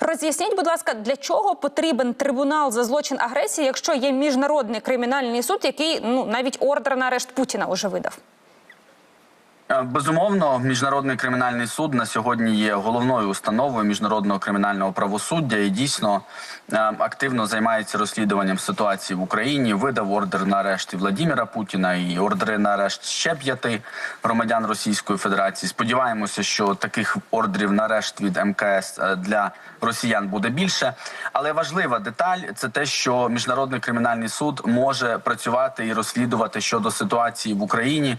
Роз'ясніть, будь ласка, для чого потрібен трибунал за злочин агресії, якщо є міжнародний кримінальний суд, який ну навіть ордер на арешт Путіна уже видав? Е, Безумовно, міжнародний кримінальний суд на сьогодні є головною установою міжнародного кримінального правосуддя і дійсно е, активно займається розслідуванням ситуації в Україні. Видав ордер на арешт і Путіна і ордери на арешт ще п'яти громадян Російської Федерації. Сподіваємося, що таких ордерів на арешт від МКС е, для росіян буде більше. Але важлива деталь це те, що міжнародний кримінальний суд може працювати і розслідувати щодо ситуації в Україні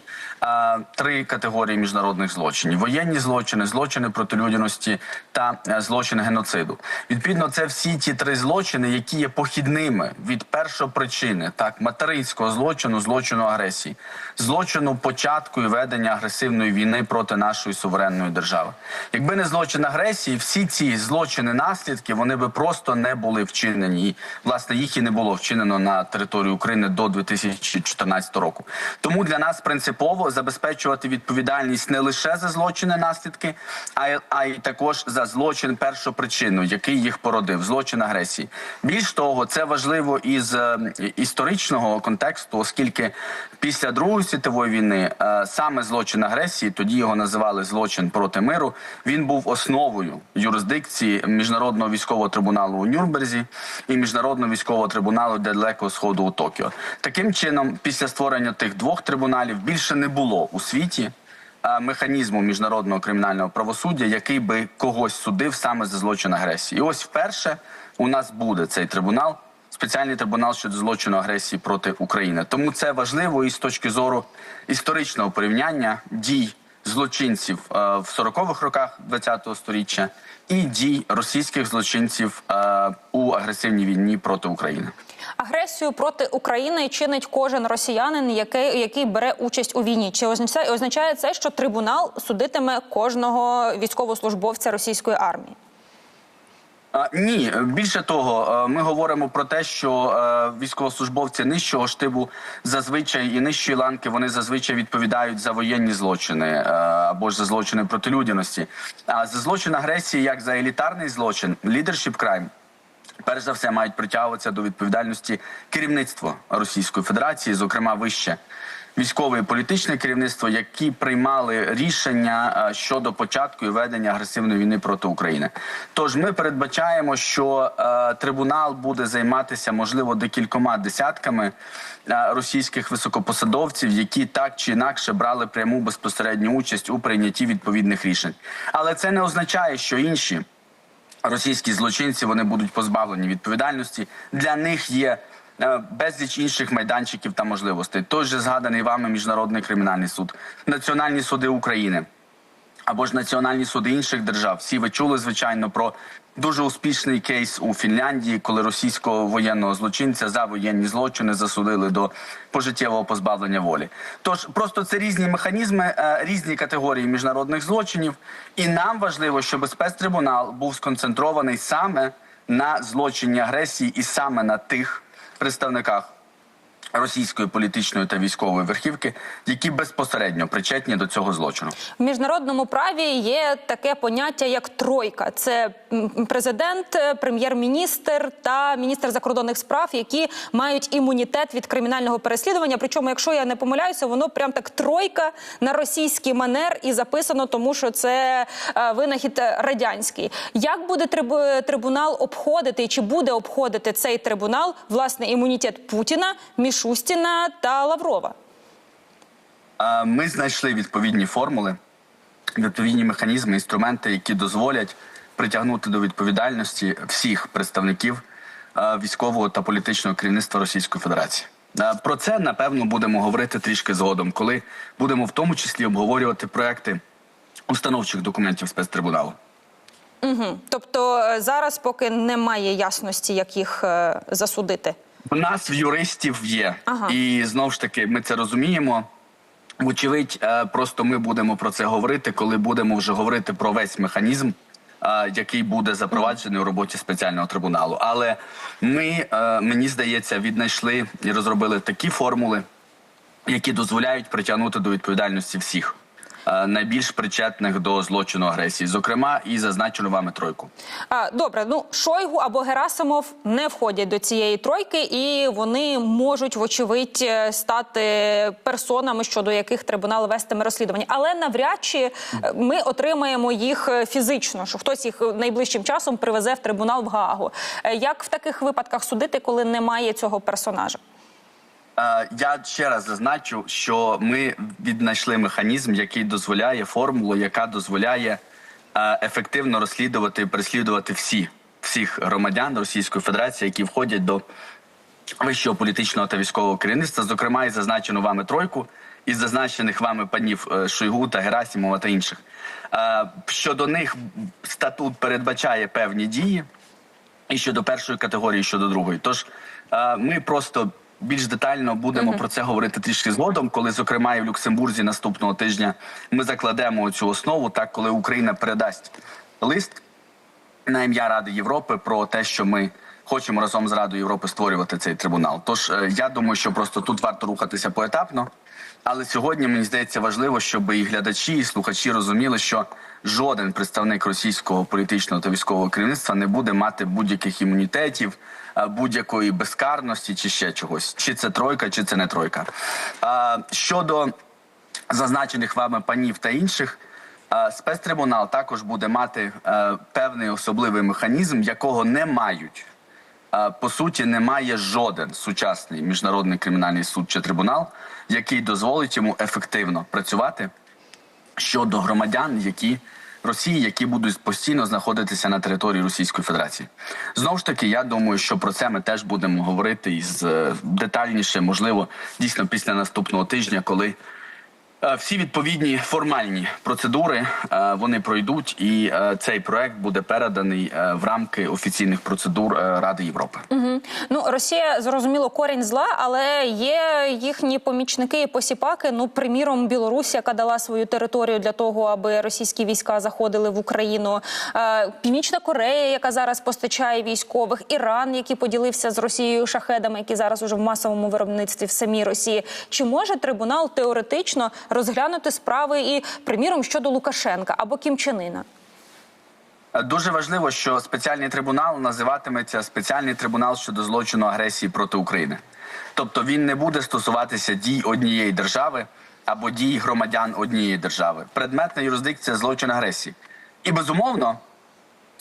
три категорії міжнародних злочинів: воєнні злочини, злочини проти людяності та е, злочини геноциду. Відповідно, це всі ті три злочини, які є похідними від першопричини, так материнського злочину, злочину агресії, злочину початку і ведення агресивної війни проти нашої суверенної держави. Якби не злочин агресії, всі ці злочини наслідки вони би просто не були вчинені. І власне їх і не було вчинено на території України до 2014 року. Тому для нас принципово забезпечувати відповідальність не лише за злочини наслідки, а й, а й також за злочин першопричину, який їх породив, злочин агресії. Більш того, це важливо із е, історичного контексту, оскільки після Другої світової війни е, саме злочин агресії, тоді його називали злочин проти миру. Він був основою юрисдикції міжнародного військового трибуналу у Нюрнберзі і міжнародного військового трибуналу для Далекого Сходу у Токіо. Таким чином, після створення тих двох трибуналів більше не було у світі механізму міжнародного кримінального правосуддя, який би когось судив саме за злочин агресії. І ось вперше у нас буде цей трибунал. Спеціальний трибунал щодо злочину агресії проти України. Тому це важливо і з точки зору історичного порівняння дій злочинців е, в 40-х роках ХХ століття і дій російських злочинців е, у агресивній війні проти України. Агресію проти України чинить кожен росіянин, який, який бере участь у війні. Чи означає, означає це, що трибунал судитиме кожного військовослужбовця російської армії? Ні, більше того, е, ми говоримо про те, що е, військовослужбовці нижчого штибу зазвичай і нижчої ланки вони зазвичай відповідають за воєнні злочини е, або ж за злочини проти людяності. А за злочин агресії, як за елітарний злочин, leadership crime, перш за все мають притягуватися до відповідальності керівництво Російської Федерації, зокрема вище військове і політичне керівництво, які приймали рішення е, щодо початку і ведення агресивної війни проти України. Тож ми передбачаємо, що е, трибунал буде займатися можливо декількома десятками е, російських високопосадовців, які так чи інакше брали пряму безпосередню участь у прийнятті відповідних рішень. Але це не означає, що інші російські злочинці вони будуть позбавлені відповідальності. Для них є е, безліч інших майданчиків та можливостей. Той же згаданий вами міжнародний кримінальний суд, національні суди України або ж національні суди інших держав. Всі ви чули звичайно про дуже успішний кейс у Фінляндії, коли російського воєнного злочинця за воєнні злочини засудили до пожиттєвого позбавлення волі. Тож просто це різні механізми, е, різні категорії міжнародних злочинів, і нам важливо, щоб спецтрибунал був сконцентрований саме на злочині агресії і саме на тих представниках російської політичної та військової верхівки, які безпосередньо причетні до цього злочину. В міжнародному праві є таке поняття як тройка: це президент, е, прем'єр-міністр та міністр закордонних справ, які мають імунітет від кримінального переслідування. Причому, якщо я не помиляюся, воно прям так тройка на російський манер і записано, тому що це е, винахід радянський. Як буде трибунал обходити чи буде обходити цей трибунал власне імунітет Путіна, Мішустіна та Лаврова? Ми знайшли відповідні формули, відповідні механізми, інструменти, які дозволять притягнути до відповідальності всіх представників військового та політичного керівництва Російської Федерації. Про це напевно будемо говорити трішки згодом, коли будемо в тому числі обговорювати проекти установчих документів спецтрибуналу. Угу. Тобто е, зараз поки немає ясності, як їх е, засудити. У нас в юристів є, Ага. і знову ж таки, ми це розуміємо. Вочевидь, е, просто ми будемо про це говорити, коли будемо вже говорити про весь механізм, е, який буде запроваджений у роботі спеціального трибуналу. Але ми, е, мені здається, віднайшли і розробили такі формули, які дозволяють притягнути до відповідальності всіх. Е, найбільш причетних до злочину агресії, зокрема і зазначену вами тройку. Добре, ну Шойгу або Герасимов не входять до цієї тройки, і вони можуть, вочевидь, е, стати персонами, щодо яких трибунал вестиме розслідування. Але навряд чи е, ми отримаємо їх фізично, що хтось їх найближчим часом привезе в трибунал в Гаагу. Як в таких випадках судити, коли немає цього персонажа? Я ще раз зазначу, що ми віднайшли механізм, який дозволяє формулу, яка дозволяє ефективно розслідувати і переслідувати всі всіх громадян Російської Федерації, які входять до вищого політичного та військового керівництва, зокрема і зазначену вами тройку, із зазначених вами панів е, Шойгу та Герасімова та інших. Щодо них статут передбачає певні дії і щодо першої категорії, і щодо другої. Тож ми просто більш детально будемо про це говорити трішки згодом, коли, зокрема, і в Люксембурзі наступного тижня ми закладемо цю основу, так коли Україна передасть лист на ім'я Ради Європи про те, що ми хочемо разом з Радою Європи створювати цей трибунал. Тож е, я думаю, що просто тут варто рухатися поетапно. Але сьогодні мені здається важливо, щоб і глядачі, і слухачі розуміли, що жоден представник російського політичного та військового керівництва не буде мати будь-яких імунітетів, е, будь-якої безкарності чи ще чогось. Чи це тройка, чи це не тройка. А, Щодо зазначених вами панів та інших. е, Спецтрибунал також буде мати е, певний особливий механізм, якого не мають. По суті, немає жоден сучасний міжнародний кримінальний суд чи трибунал, який дозволить йому ефективно працювати щодо громадян, які Росії, які будуть постійно знаходитися на території Російської Федерації. Знову ж таки, я думаю, що про це ми теж будемо говорити із е, детальніше, можливо, дійсно після наступного тижня, коли. Е, Всі відповідні формальні процедури е, вони пройдуть, і е, цей проект буде переданий в рамки офіційних процедур Ради Європи. Ну, Росія зрозуміло корінь зла, але є їхні помічники і посіпаки. Ну, приміром, Білорусь, яка дала свою територію для того, аби російські війська заходили в Україну. Північна Корея, яка зараз постачає військових, Іран, який поділився з Росією шахедами, які зараз уже в масовому виробництві в самій Росії. Чи може трибунал теоретично розглянути справи і, приміром, щодо Лукашенка або Кім Чен Іна? Е, Дуже важливо, що спеціальний трибунал називатиметься спеціальний трибунал щодо злочину агресії проти України. Тобто він не буде стосуватися дій однієї держави або дій громадян однієї держави. Предметна юрисдикція злочин агресії. І безумовно,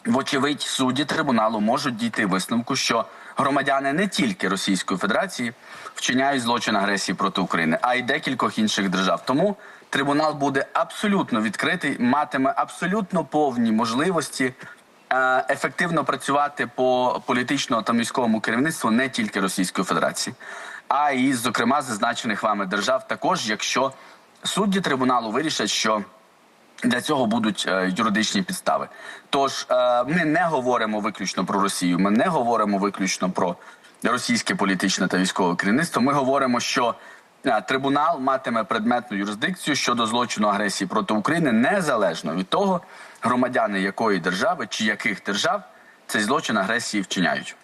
вочевидь, судді трибуналу можуть дійти висновку, що громадяни не тільки Російської Федерації вчиняють злочин агресії проти України, а й декількох інших держав. Тому трибунал буде абсолютно відкритий, матиме абсолютно повні можливості е, ефективно працювати по політичному та військовому керівництву не тільки Російської Федерації, а й, зокрема, зазначених вами держав, також якщо судді трибуналу вирішать, що для цього будуть е, юридичні підстави. Тож е, ми не говоримо виключно про Росію, ми не говоримо виключно про російське політичне та військове керівництво. Ми говоримо, що е, трибунал матиме предметну юрисдикцію щодо злочину агресії проти України незалежно від того, громадяни якої держави чи яких держав цей злочин агресії вчиняють.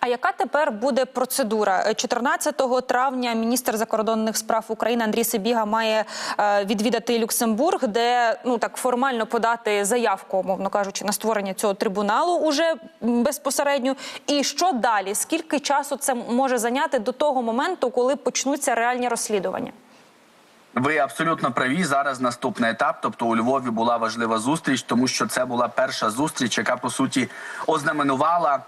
А яка тепер буде процедура? Е, 14 травня міністр закордонних справ України Андрій Сибіга має е, відвідати Люксембург, де ну так формально подати заявку, мовно кажучи, на створення цього трибуналу уже безпосередньо. І що далі? Скільки часу це може зайняти до того моменту, коли почнуться реальні розслідування? Ви абсолютно праві. Зараз наступний етап. Тобто у Львові була важлива зустріч, тому що це була перша зустріч, яка по суті ознаменувала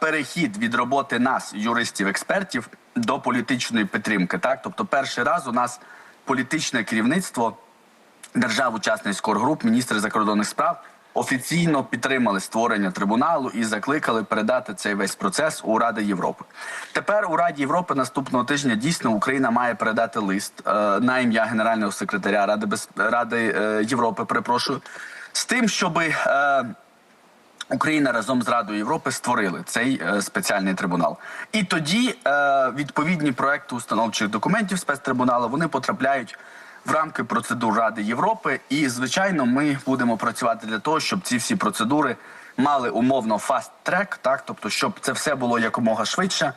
перехід від роботи нас, юристів, експертів, до політичної підтримки. Так, тобто, перший раз у нас політичне керівництво держав-учасниць Коргруп, міністри закордонних справ офіційно підтримали створення трибуналу і закликали передати цей весь процес у Ради Європи. Тепер у Раді Європи наступного тижня дійсно Україна має передати лист е, на ім'я генерального секретаря Ради без Ради е, Європи. Перепрошую з тим, щоби. Е, Україна разом з Радою Європи створили цей е, спеціальний трибунал. І тоді е, відповідні проекти установчих документів спецтрибуналу вони потрапляють в рамки процедур Ради Європи. І звичайно, ми будемо працювати для того, щоб ці всі процедури мали умовно фаст трек, так тобто, щоб це все було якомога швидше.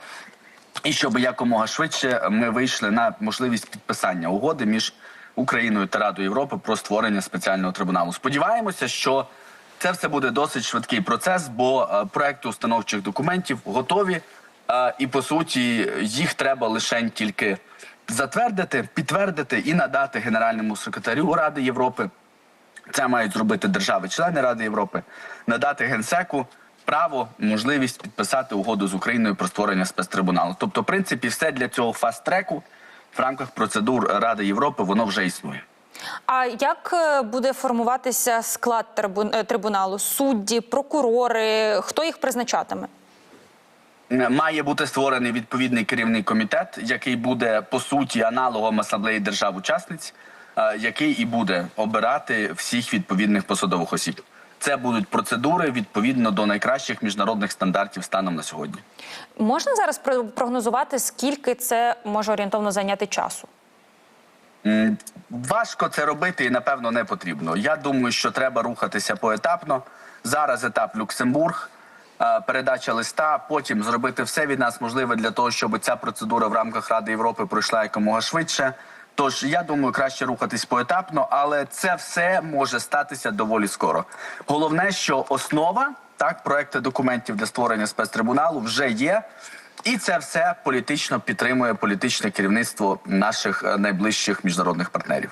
І щоб якомога швидше ми вийшли на можливість підписання угоди між Україною та Радою Європи про створення спеціального трибуналу. Сподіваємося, що це все буде досить швидкий процес, бо е, проекти установчих документів готові, е, і по суті їх треба лише тільки затвердити, підтвердити і надати генеральному секретарю Ради Європи. Це мають зробити держави-члени Ради Європи, надати генсеку право, можливість підписати угоду з Україною про створення спецтрибуналу. Тобто, в принципі, все для цього фаст-треку в рамках процедур Ради Європи воно вже існує. А як е, буде формуватися склад е, трибуналу? Судді, прокурори? Хто їх призначатиме? Має бути створений відповідний керівний комітет, який буде по суті аналогом асамблеї держав-учасниць, е, який і буде обирати всіх відповідних посадових осіб. Це будуть процедури відповідно до найкращих міжнародних стандартів станом на сьогодні. Можна зараз про- прогнозувати, скільки це може орієнтовно зайняти часу? Важко це робити і напевно не потрібно. Я думаю, що треба рухатися поетапно. Зараз етап Люксембург, передача листа, потім зробити все від нас можливе для того, щоб ця процедура в рамках Ради Європи пройшла якомога швидше. Тож я думаю, краще рухатись поетапно, але це все може статися доволі скоро. Головне, що основа так проекти документів для створення спецтрибуналу вже є. І це все політично підтримує політичне керівництво наших е, найближчих міжнародних партнерів.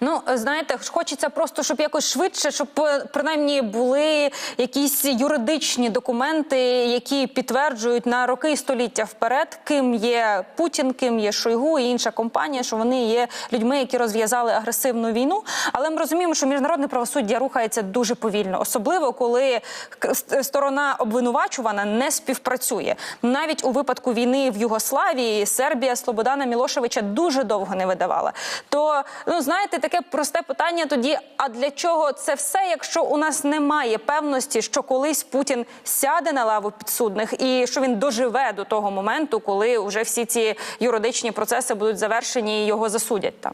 Ну, е, знаєте, хочеться просто, щоб якось швидше, щоб е, принаймні були якісь юридичні документи, які підтверджують на роки і століття вперед, ким є Путін, ким є Шойгу і інша компанія, що вони є людьми, які розв'язали агресивну війну. Але ми розуміємо, що міжнародне правосуддя рухається дуже повільно, особливо коли к- сторона обвинувачувана не співпрацює. Навіть у випадку війни в Югославії Сербія Слободана Мілошевича дуже довго не видавала. То ну знаєте, таке просте питання тоді: а для чого це все, якщо у нас немає певності, що колись Путін сяде на лаву підсудних і що він доживе до того моменту, коли вже всі ці юридичні процеси будуть завершені і його засудять там?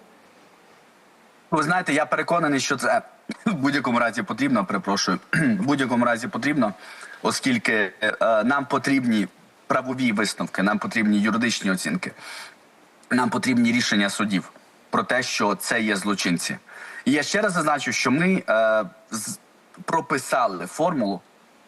Ви знаєте, я переконаний, що це в будь-якому разі потрібно. Перепрошую, в будь-якому разі потрібно, оскільки е, нам потрібні правові висновки, нам потрібні юридичні оцінки, нам потрібні рішення судів про те, що це є злочинці. І я ще раз зазначу, що ми е, прописали формулу,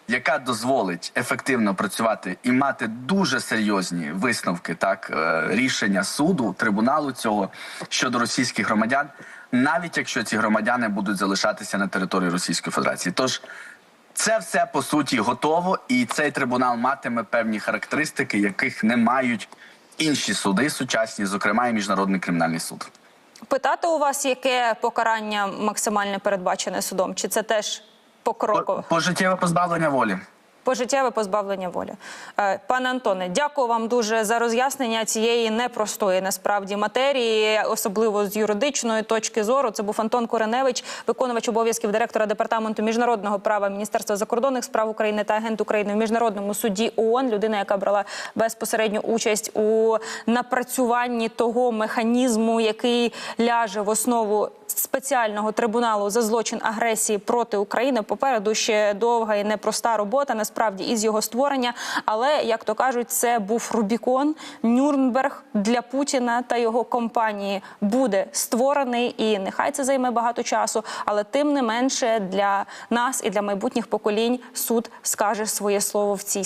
яка дозволить ефективно працювати і мати дуже серйозні висновки, так е, рішення суду, трибуналу цього щодо російських громадян, навіть якщо ці громадяни будуть залишатися на території Російської Федерації. Тож це все по суті готово, і цей трибунал матиме певні характеристики, яких не мають інші суди сучасні, зокрема і міжнародний кримінальний суд. Питати у вас, яке покарання максимальне передбачене судом? Чи це теж покроково? Пожиттєве позбавлення волі. Пожиттєве позбавлення волі. Е, Пане Антоне, дякую вам дуже за роз'яснення цієї непростої насправді матерії, особливо з юридичної точки зору. Це був Антон Кореневич, виконувач обов'язків директора департаменту міжнародного права Міністерства закордонних справ України та агент України в міжнародному суді ООН. Людина, яка брала безпосередню участь у напрацюванні того механізму, який ляже в основу спеціального трибуналу за злочин агресії проти України. Попереду ще довга і непроста робота, насправді із його створення. Але як то кажуть, це був Рубікон Нюрнберг для Путіна та його компанії буде створений, і нехай це займе багато часу. Але тим не менше для нас і для майбутніх поколінь суд скаже своє слово в цій